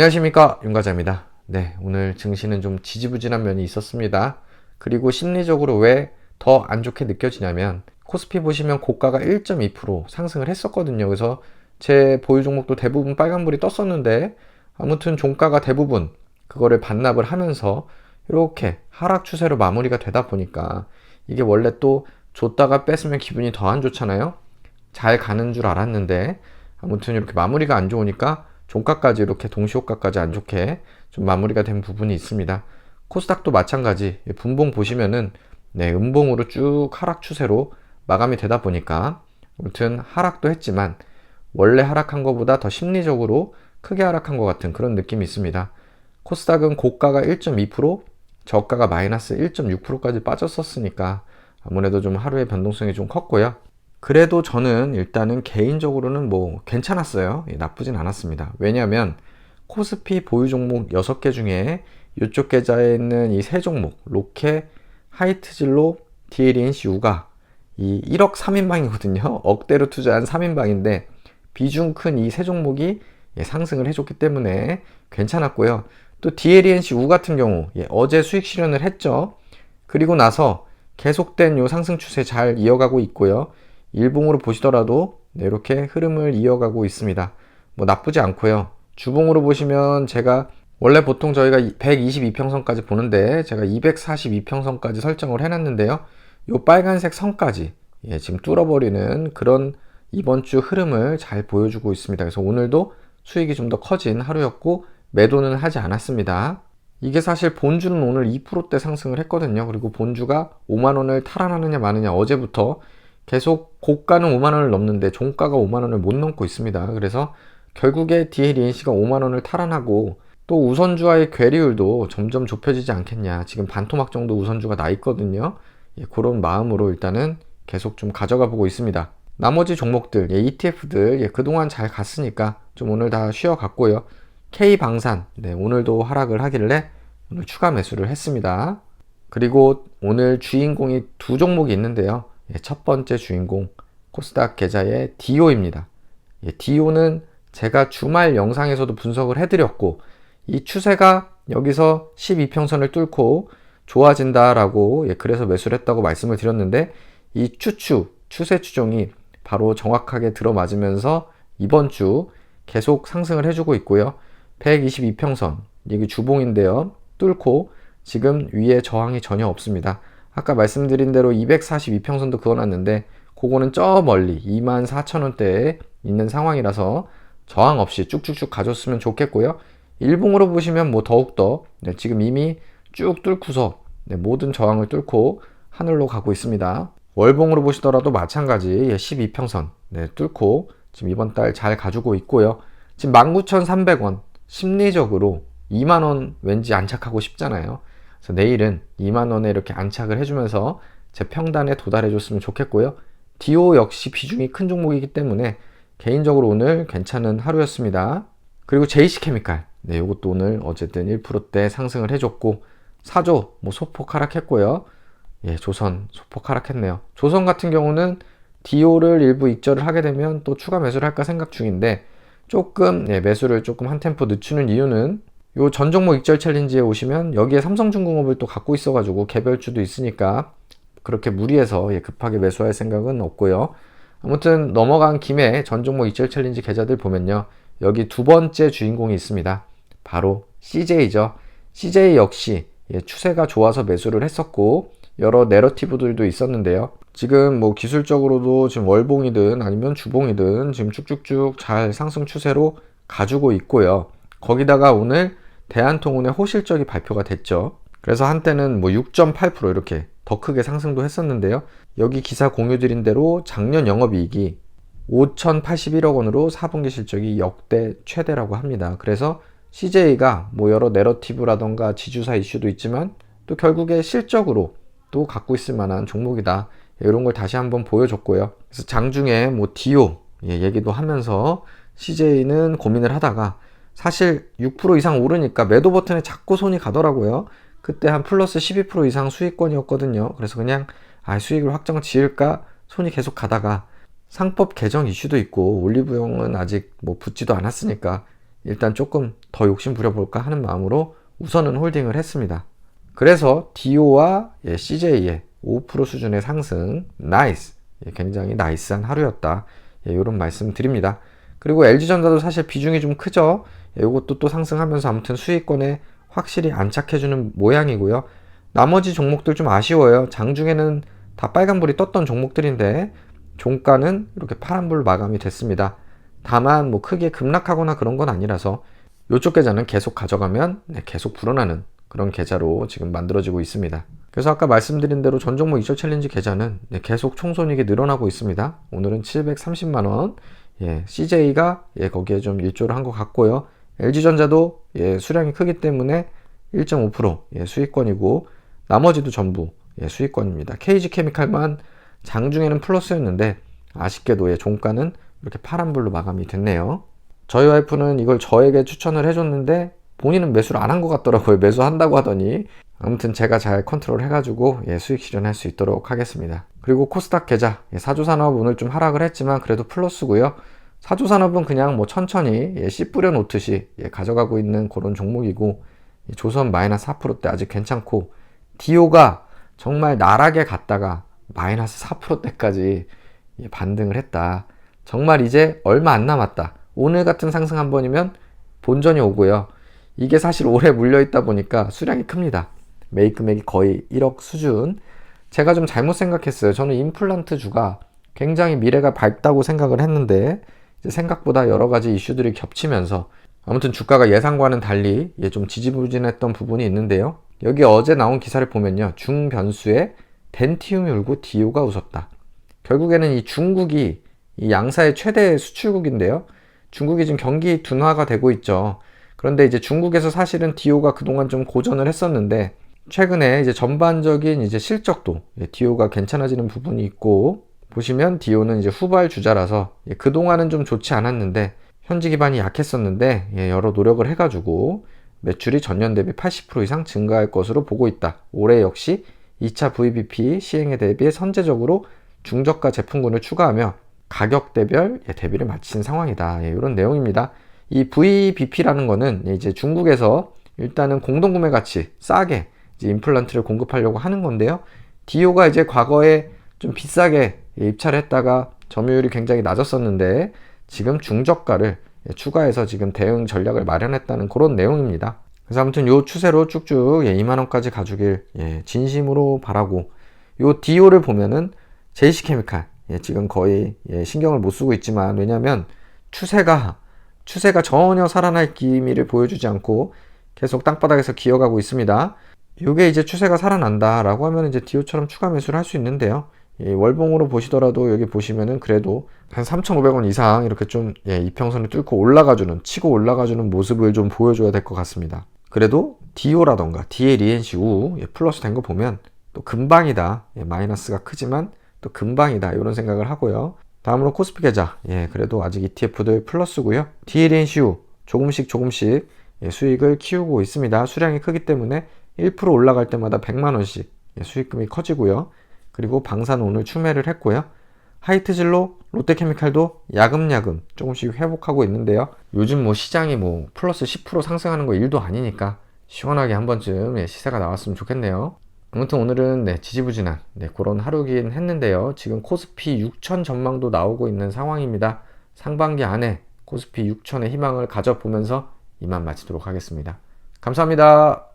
안녕하십니까 윤과자입니다. 네 오늘 증시는 좀 지지부진한 면이 있었습니다. 그리고 심리적으로 왜 더 안 좋게 느껴지냐면 코스피 보시면 고가가 1.2% 상승을 했었거든요. 그래서 제 보유 종목도 대부분 빨간불이 떴었는데 아무튼 종가가 대부분 그거를 반납을 하면서 이렇게 하락 추세로 마무리가 되다 보니까 이게 원래 또 줬다가 뺐으면 기분이 더 안 좋잖아요. 잘 가는 줄 알았는데 아무튼 이렇게 마무리가 안 좋으니까 종가까지 이렇게 동시호가까지 안 좋게 좀 마무리가 된 부분이 있습니다. 코스닥도 마찬가지 분봉 보시면은 네, 음봉으로 쭉 하락 추세로 마감이 되다 보니까 아무튼 하락도 했지만 원래 하락한 것보다 더 심리적으로 크게 하락한 것 같은 그런 느낌이 있습니다. 코스닥은 고가가 1.2%, 저가가 마이너스 1.6%까지 빠졌었으니까 아무래도 좀 하루의 변동성이 좀 컸고요. 그래도 저는 일단은 개인적으로는 뭐 괜찮았어요. 예, 나쁘진 않았습니다. 왜냐하면 코스피 보유 종목 6개 중에 이쪽 계좌에 있는 이 세 종목, 로켓, 하이트진로, DLNC, 유가 이 1억 3인방이거든요. 억대로 투자한 3인방인데 비중 큰 이 세 종목이 예, 상승을 해줬기 때문에 괜찮았고요. 또 DLNC 우 같은 경우 예, 어제 수익 실현을 했죠. 그리고 나서 계속된 요 상승 추세 잘 이어가고 있고요. 일봉으로 보시더라도 네, 이렇게 흐름을 이어가고 있습니다. 뭐 나쁘지 않고요. 주봉으로 보시면 제가 원래 보통 저희가 122평선까지 보는데 제가 242평선까지 설정을 해놨는데요. 요 빨간색 선까지 예, 지금 뚫어버리는 그런 이번 주 흐름을 잘 보여주고 있습니다. 그래서 오늘도 수익이 좀 더 커진 하루였고 매도는 하지 않았습니다. 이게 사실 본주는 오늘 2%대 상승을 했거든요. 그리고 본주가 5만 원을 탈환하느냐 마느냐 어제부터 계속 고가는 5만 원을 넘는데 종가가 5만 원을 못 넘고 있습니다. 그래서 결국에 DLNC가 5만 원을 탈환하고 또 우선주와의 괴리율도 점점 좁혀지지 않겠냐. 지금 반토막 정도 우선주가 나 있거든요. 예, 그런 마음으로 일단은 계속 좀 가져가 보고 있습니다. 나머지 종목들, 예, ETF들 예, 그동안 잘 갔으니까 좀 오늘 다 쉬어 갔고요. K방산, 네, 오늘도 하락을 하길래 오늘 추가 매수를 했습니다. 그리고 오늘 주인공이 두 종목이 있는데요. 예, 첫 번째 주인공 코스닥 계좌의 DO입니다. 예, DO는 제가 주말 영상에서도 분석을 해드렸고 이 추세가 여기서 12평선을 뚫고 좋아진다라고 예, 그래서 매수를 했다고 말씀을 드렸는데 이 추추 추세 추종이 바로 정확하게 들어맞으면서 이번 주 계속 상승을 해주고 있고요. 122평선 여기 주봉인데요. 뚫고 지금 위에 저항이 전혀 없습니다. 아까 말씀드린 대로 242평선도 그어놨는데 그거는 저 멀리 24,000원대에 있는 상황이라서 저항 없이 쭉쭉쭉 가줬으면 좋겠고요. 일봉으로 보시면 뭐 더욱더 네, 지금 이미 쭉 뚫고서 네, 모든 저항을 뚫고 하늘로 가고 있습니다. 월봉으로 보시더라도 마찬가지 12평선 네, 뚫고 지금 이번 달 잘 가지고 있고요. 지금 19,300원 심리적으로 2만원 왠지 안착하고 싶잖아요. 그래서 내일은 2만 원에 이렇게 안착을 해주면서 제 평단에 도달해 줬으면 좋겠고요. 디오 역시 비중이 큰 종목이기 때문에 개인적으로 오늘 괜찮은 하루였습니다. 그리고 JC케미칼. 네, 이것도 오늘 어쨌든 1%대 상승을 해줬고, 사조, 뭐 소폭 하락했고요. 예, 조선 소폭 하락했네요. 조선 같은 경우는 디오를 일부 익절을 하게 되면 또 추가 매수를 할까 생각 중인데, 조금 예, 매수를 조금 한 템포 늦추는 이유는 요 전 종목 익절 챌린지에 오시면 여기에 삼성중공업을 또 갖고 있어가지고 개별주도 있으니까 그렇게 무리해서 예, 급하게 매수할 생각은 없고요. 아무튼 넘어간 김에 전 종목 익절 챌린지 계좌들 보면요. 여기 두 번째 주인공이 있습니다. 바로 CJ죠. CJ 역시 예, 추세가 좋아서 매수를 했었고 여러 내러티브들도 있었는데요. 지금 뭐 기술적으로도 지금 월봉이든 아니면 주봉이든 지금 쭉쭉쭉 잘 상승 추세로 가지고 있고요. 거기다가 오늘 대한통운의 호실적이 발표가 됐죠. 그래서 한때는 뭐 6.8% 이렇게 더 크게 상승도 했었는데요. 여기 기사 공유 드린 대로 작년 영업이익이 5,081억 원으로 4분기 실적이 역대 최대라고 합니다. 그래서 CJ가 뭐 여러 내러티브라던가 지주사 이슈도 있지만 또 결국에 실적으로 또 갖고 있을 만한 종목이다. 이런 걸 다시 한번 보여줬고요. 그래서 장중에 뭐 디오 예, 얘기도 하면서 CJ는 고민을 하다가 사실 6% 이상 오르니까 매도 버튼에 자꾸 손이 가더라고요. 그때 한 플러스 12% 이상 수익권이었거든요. 그래서 그냥 아, 수익을 확정 지을까 손이 계속 가다가 상법 개정 이슈도 있고 올리브영은 아직 뭐 붙지도 않았으니까 일단 조금 더 욕심 부려볼까 하는 마음으로 우선은 홀딩을 했습니다. 그래서 DO와 예, CJ의 5% 수준의 상승, 나이스, 예, 굉장히 나이스한 하루였다. 예, 이런 말씀 드립니다. 그리고 LG전자도 사실 비중이 좀 크죠. 예, 이것도 또 상승하면서 아무튼 수익권에 확실히 안착해주는 모양이고요. 나머지 종목들 좀 아쉬워요. 장중에는 다 빨간불이 떴던 종목들인데 종가는 이렇게 파란불 마감이 됐습니다. 다만 뭐 크게 급락하거나 그런 건 아니라서 이쪽 계좌는 계속 가져가면 네, 계속 불어나는 그런 계좌로 지금 만들어지고 있습니다. 그래서 아까 말씀드린 대로 전 종목 2초 챌린지 계좌는 네, 계속 총손익이 늘어나고 있습니다. 오늘은 730만 원. 예, CJ가 예, 거기에 좀 일조를 한 것 같고요. LG전자도 예, 수량이 크기 때문에 1.5% 예, 수익권이고 나머지도 전부 예, 수익권입니다. KG케미칼만 장중에는 플러스였는데 아쉽게도 예, 종가는 이렇게 파란불로 마감이 됐네요. 저희 와이프는 이걸 저에게 추천을 해줬는데 본인은 매수를 안 한 것 같더라고요. 매수한다고 하더니 아무튼 제가 잘 컨트롤 해가지고 예, 수익 실현할 수 있도록 하겠습니다. 그리고 코스닥 계좌 예, 사조산업 오늘 좀 하락을 했지만 그래도 플러스고요. 사조산업은 그냥 뭐 천천히 예, 씨 뿌려 놓듯이 예, 가져가고 있는 그런 종목이고 예, 조선 마이너스 4%대 아직 괜찮고 디오가 정말 나락에 갔다가 마이너스 4%대까지 예, 반등을 했다. 정말 이제 얼마 안 남았다. 오늘 같은 상승 한 번이면 본전이 오고요. 이게 사실 오래 물려 있다 보니까 수량이 큽니다. 매입 금액이 거의 1억 수준. 제가 좀 잘못 생각했어요. 저는 임플란트 주가 굉장히 미래가 밝다고 생각을 했는데 생각보다 여러 가지 이슈들이 겹치면서 아무튼 주가가 예상과는 달리 예, 좀 지지부진했던 부분이 있는데요. 여기 어제 나온 기사를 보면요. 중변수에 덴티움이 울고 디오가 웃었다. 결국에는 이 중국이 이 양사의 최대 수출국인데요. 중국이 지금 경기 둔화가 되고 있죠. 그런데 이제 중국에서 사실은 디오가 그동안 좀 고전을 했었는데 최근에 이제 전반적인 이제 실적도 예, 디오가 괜찮아지는 부분이 있고 보시면 디오는 이제 후발 주자라서 예, 그동안은 좀 좋지 않았는데 현지 기반이 약했었는데 예, 여러 노력을 해가지고 매출이 전년 대비 80% 이상 증가할 것으로 보고 있다. 올해 역시 2차 VBP 시행에 대비해 선제적으로 중저가 제품군을 추가하며 가격 대별 예, 대비를 마친 상황이다. 예, 이런 내용입니다. 이 VBP라는 거는 이제 중국에서 일단은 공동구매 가치 싸게 임플란트를 공급하려고 하는 건데요. 디오가 이제 과거에 좀 비싸게 입찰을 했다가 점유율이 굉장히 낮았었는데 지금 중저가를 추가해서 지금 대응 전략을 마련했다는 그런 내용입니다. 그래서 아무튼 요 추세로 쭉쭉 예, 2만 원까지 가주길 예, 진심으로 바라고 요 디오를 보면은 제이시 케미칼 예, 지금 거의 예, 신경을 못 쓰고 있지만 왜냐하면 추세가 추세가 전혀 살아날 기미를 보여주지 않고 계속 땅바닥에서 기어가고 있습니다. 이게 이제 추세가 살아난다라고 하면 이제 디오처럼 추가 매수를 할 수 있는데요. 예, 월봉으로 보시더라도 여기 보시면은 그래도 한 3,500원 이상 이렇게 좀 예, 이평선을 뚫고 올라가주는 치고 올라가주는 모습을 좀 보여줘야 될 것 같습니다. 그래도 디오라던가 DLENC 우 예, 플러스 된 거 보면 또 금방이다. 예, 마이너스가 크지만 또 금방이다. 이런 생각을 하고요. 다음으로 코스피 계좌. 예, 그래도 아직 ETF들 플러스고요. DLNC 우 조금씩 조금씩 예, 수익을 키우고 있습니다. 수량이 크기 때문에 1% 올라갈 때마다 100만 원씩 예, 수익금이 커지고요. 그리고 방산 오늘 추매를 했고요. 하이트질로 롯데케미칼도 야금야금 조금씩 회복하고 있는데요. 요즘 뭐 시장이 뭐 플러스 10% 상승하는 거 일도 아니니까 시원하게 한 번쯤 예, 시세가 나왔으면 좋겠네요. 아무튼 오늘은 네, 지지부진한 네, 그런 하루긴 했는데요. 지금 코스피 6천 전망도 나오고 있는 상황입니다. 상반기 안에 코스피 6천의 희망을 가져보면서 이만 마치도록 하겠습니다. 감사합니다.